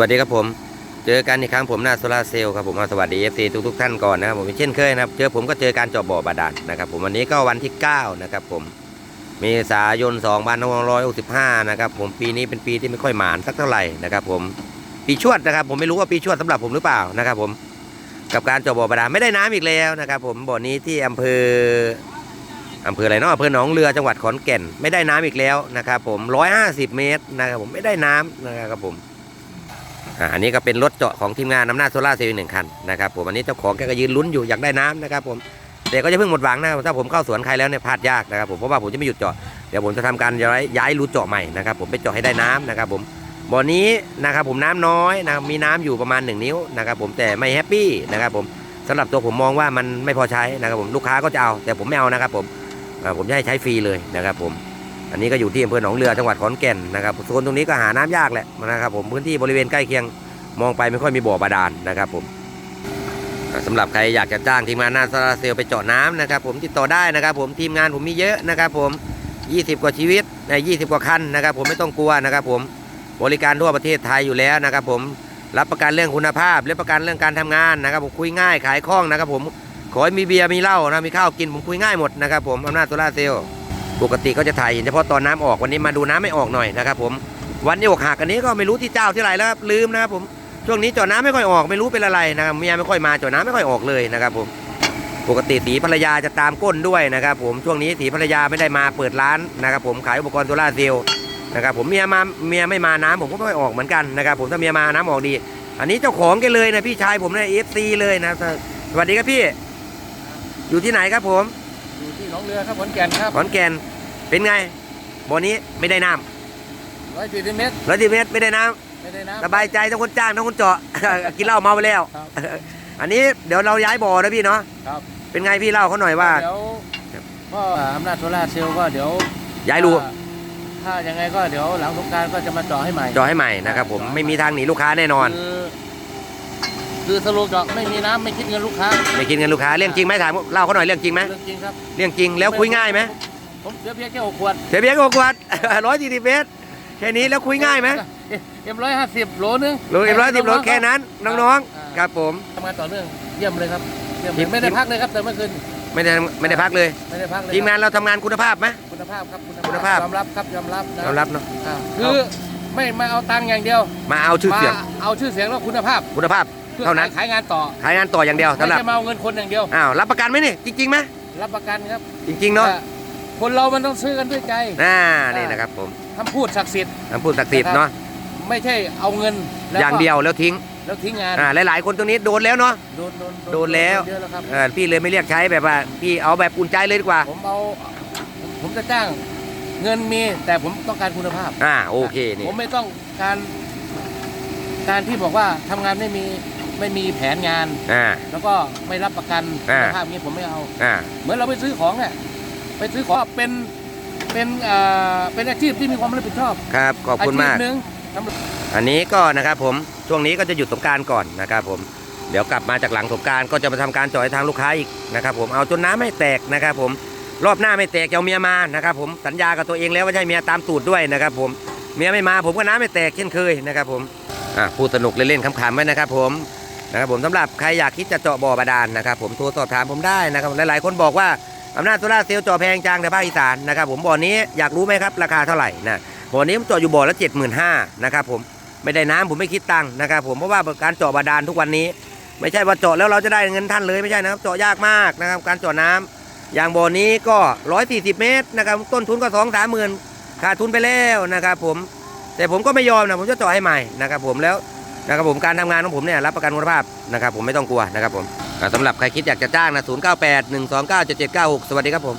วัสดีครับผม เจอกันอีกครั้งผมหน้าโซลาร์เซลล์ครับผมเอสวัสดีเอฟซีทุกๆท่านก่อนนะครับผมเช่นเคยนะครับเจอผมก็เจอการเจาะบ่อบาดาลนะครับผมวันนี้ก็วันที่ 9 นะครับผมเมษายน2565นะครับผมปีนี้เป็นปีที่ไม่ค่อยหมานสักเท่าไหร่นะครับผมปีชวดนะครับผมไม่รู้ว่าปีชวดสำหรับผมหรือเปล่านะครับผมกับการเจาะบ่อบาดาลไม่ได้น้ำอีกแล้วนะครับผมบ่อนี้ที่อำเภออำเภออะไรเนาะอำเภอหนองเรือจังหวัดขอนแก่น ไม่ได้น้ำอีกแล้วนะครับผม150 เมตรนะครับผมไม่ได้น้ำนะครับผม อ่าอันนี้ก็เป็นรถเจาะของทีมงานน้ำหน้าโซล่าเซลล์หนึ่งคันนะครับผมอันนี้เจ้าของแกก็ยืนลุ้นอยู่อยากได้น้ำนะครับผมแต่ก็จะเพิ่งหมดหวังนะครับถ้าผมเข้าสวนใครแล้วเนี่ยพลาดยากนะครับผมเพราะว่าผมจะไม่หยุดเจาะเดี๋ยวผมจะทำการย้ายย้ายรูเจาะใหม่นะครับผมไปเจาะให้ได้น้ำนะครับผมบ่อนี้นะครับผมน้ำน้อยนะมีน้ำอยู่ประมาณ 1 นิ้วนะครับผมแต่ไม่แฮปปี้นะครับผมสำหรับตัวผมมองว่ามันไม่พอใช้นะครับผมลูกค้าก็จะเอาแต่ผมไม่เอานะครับผมผมจะให้ใช้ฟรีเลยนะครับผม อันนี้ก็อยู่ที่อำเภอหนองเรือจังหวัดขอนแก่นนะครับโซนตรงนี้ก็หาน้ำยากแหละนะครับผมพื้นที่บริเวณใกล้เคียงมองไปไม่ค่อยมีบ่อบาดาลนะครับผมอ่าสำหรับใครอยากจะจ้างทีมงานหน้าโซลาเซลไปเจาะน้ำนะครับ ผมติดต่อได้นะครับ ผมทีมงานผมมีเยอะนะครับ ผม 20 กว่าชีวิตใน20 กว่าคันนะครับ ผมไม่ต้องกลัวนะครับ ผมบริการทั่วประเทศไทยอยู่แล้วนะครับ ผมรับประกันเรื่องคุณภาพรับประกันเรื่องการทำงานนะครับ ผมคุยง่ายขายคล่องนะครับ ผมขอให้มีเบียร์มีเหล้านะมีข้าวกินผมคุยง่ายหมดนะครับ ผมอำนาจโซลาเซลล์ ปกติก็จะถ่ายเห็นเฉพาะตอนน้ำออกวันนี้มาดูน้ำไม่ออกหน่อยนะครับผมวันนี้อกหักอันนี้ก็ไม่รู้ที่เจ้าที่ไรแล้วครับลืมนะครับผมช่วงนี้จาะน้ำไม่ค่อยออกไม่รู้เป็นอะไรนะครับเมียไม่ค่อยมาจาะน้ำไม่ค่อยออกเลยนะครับผมปกติสีภรรยาจะตามก้นด้วยนะครับผมช่วงนี้สีภรรยาไม่ได้มาเปิดร้านนะครับผมขายอุปกรณ์โซลาร์เซลล์นะครับผมเมียมาเมียไม่มาน้ำผมก็ไม่ค่อยออกเหมือนกันนะครับผมถ้าเมียมาน้ำออกดี อันนี้เจ้าของกันเลยนะพี่ชายผมเนี่ยเอฟซีเลยนะสวัสดีครับพี่ อยู่ที่ไหนครับผม ที่หนองเรือครับขอนแก่นครับขอนแก่นเป็นไงบ่อนี้ไม่ได้น้ร้อยสี่สิบเมตรำร้อยสิบเมตรไม่ได้น้ำไม่ได้น้ำสบายใจทั้งคนจ้างทั้งคนเจาะ กินเหล้าเมาไปแล้ว ครับอันนี้เดี๋ยวเราย้ายบ่อนะพี่เนาะครับ เป็นไงพี่เล่าเขาหน่อยว่า เดี๋ยวก็อำนาจโซล่าร์เซลล์ก็เดี๋ยวย้ายรูถ้ถ้ายังไงก็เดี๋ยวหลังสงกรารก็จะมาเจาะให้ใหม่ เจาะให้ใหม่นะครับผมเจาะไม่มีทางหนีลูกค้าแน่นอน คือ คือสรุปเจาะไม่มีน้ำไม่คิดเงินลูกค้าไม่กินเงินลูกค้าเรื่องจริงไหมถามเล่าเขาหน่อยเรื่องจริงไหมเรื่องจริงครับเรื่องจริงแล้วคุยง่ายไหมผมเสียเพียงแค่หกขวดเสียเพียงหกขวดร้อยสี่สิบเมตรแค่นี้แล้วคุยง่ายไหมเอ็มร้อยห้าสิบโหลนึงโลเอ็มร้อยสิบโลแค่นั้นน้องๆครับผมทำงานต่อเนื่องเยี่ยมเลยครับเยี่ยมทีมไม่ได้พักเลยครับแต่เมื่อคืนไม่ได้ไม่ได้พักเลยไม่ได้พักเลยทีมงานเราทำงานคุณภาพไหมคุณภาพครับคุณภาพยอมรับครับยอมรับนะยอมรับเนาะอ่าคือไม่มาเอาตังค์อย่างเดียว มาเอาชื่อเสียงมาเอาชื่อเสียงแล้วคุณภาพคุณภาพพื่อ เท่านั้นขายงานต่อขายงานต่ออย่างเดียวไม่สำหรับใช่มาเอาเงินคนอย่างเดียวอ้าวรับประกันไหมนี่จริงๆไหมรับประกันครับ จริงๆเนาะแต่คนเรามันต้องซื้อกันด้วยใจอ่านี่นะครับผมคำพูดศักดิ์สิทธิ์คำพูดศักดิ์สิทธิ์เนาะไม่ใช่เอาเงินแล้วอย่างเดียวแล้วทิ้งแล้วทิ้งงานอ่าหลาย ๆ คนตรงนี้โดนแล้วเนาะโดนโดนโดนแล้วเยอะแล้วครับเออพี่เลยไม่เรียกใช้แบบว่าพี่เอาแบบอุ่นใจเลยดีกว่า ผมเอาผมจะจ้างเงินมีแต่ผมต้องการคุณภาพอ่าโอเคนี่ผมไม่ต้องการการที่บอกว่าทำงานไม่มี ไม่มีแผนงาน อ่า แล้วก็ไม่รับประกันอ่าคุณภาพนี้ผมไม่เอา อ่า เหมือนเราไปซื้อของเนี่ยไปซื้อของเป็นเป็นเอ่อเป็นอาชีพที่มีความรับผิดชอบครับ ขอบคุณมาก ชีพหนึ่งสำหรับ อันนี้ก็นะครับผม ช่วงนี้ก็จะหยุดสงกรารก่อนนะครับผม เดี๋ยวกลับมาจากหลังสงกรารก็จะมาทำการจ่อยทางลูกค้าอีกนะครับผม เอาจนน้ำไม่แตกนะครับผม รอบหน้าไม่แตกจะเอาเมียมานะครับผม สัญญากับตัวเองแล้วว่าจะให้เมียตามตูดด้วยนะครับผม เมียไม่มาผมก็น้ำไม่แตกเช่นเคยนะครับผม อะพูดสนุกเล่นๆขำๆไว้นะครับผม นะครับผมสำหรับใครอยากคิดจะเจาะบ่อบาดาลนะครับผมโทรสอบถามผมได้นะครับหลายๆคนบอกว่าอำนาจโซล่าเซลล์เจาะแพงจังในภาคอีสานนะครับผมบ่อนี้อยากรู้ไหมครับราคาเท่าไหร่นะบ่อนี้ผมเจาะอยู่บ่อละเจ็ดหมื่นห้านะครับผมไม่ได้น้ำผมไม่คิดตังค์นะครับผมเพราะว่าการเจาะบาดาลทุกวันนี้ ไม่ใช่ว่าเจาะแล้วเราจะได้เงินท่านเลยไม่ใช่นะครับเจาะยากมากนะครับการเจาะน้ำอย่างบ่อนี้ก็ 140 เมตรนะครับต้นทุนก็สองสามหมื่นขาดทุนไปแล้วนะครับผมแต่ผมก็ไม่ยอมนะผมจะเจาะให้ใหม่นะครับผมแล้ว นะครับผมการทำงานของผมเนี่ยรับประกันคุณภาพนะครับผมไม่ต้องกลัวนะครับผมอ่าสำหรับใครคิดอยากจะจ้างนะ098 129 7796 สวัสดีครับผม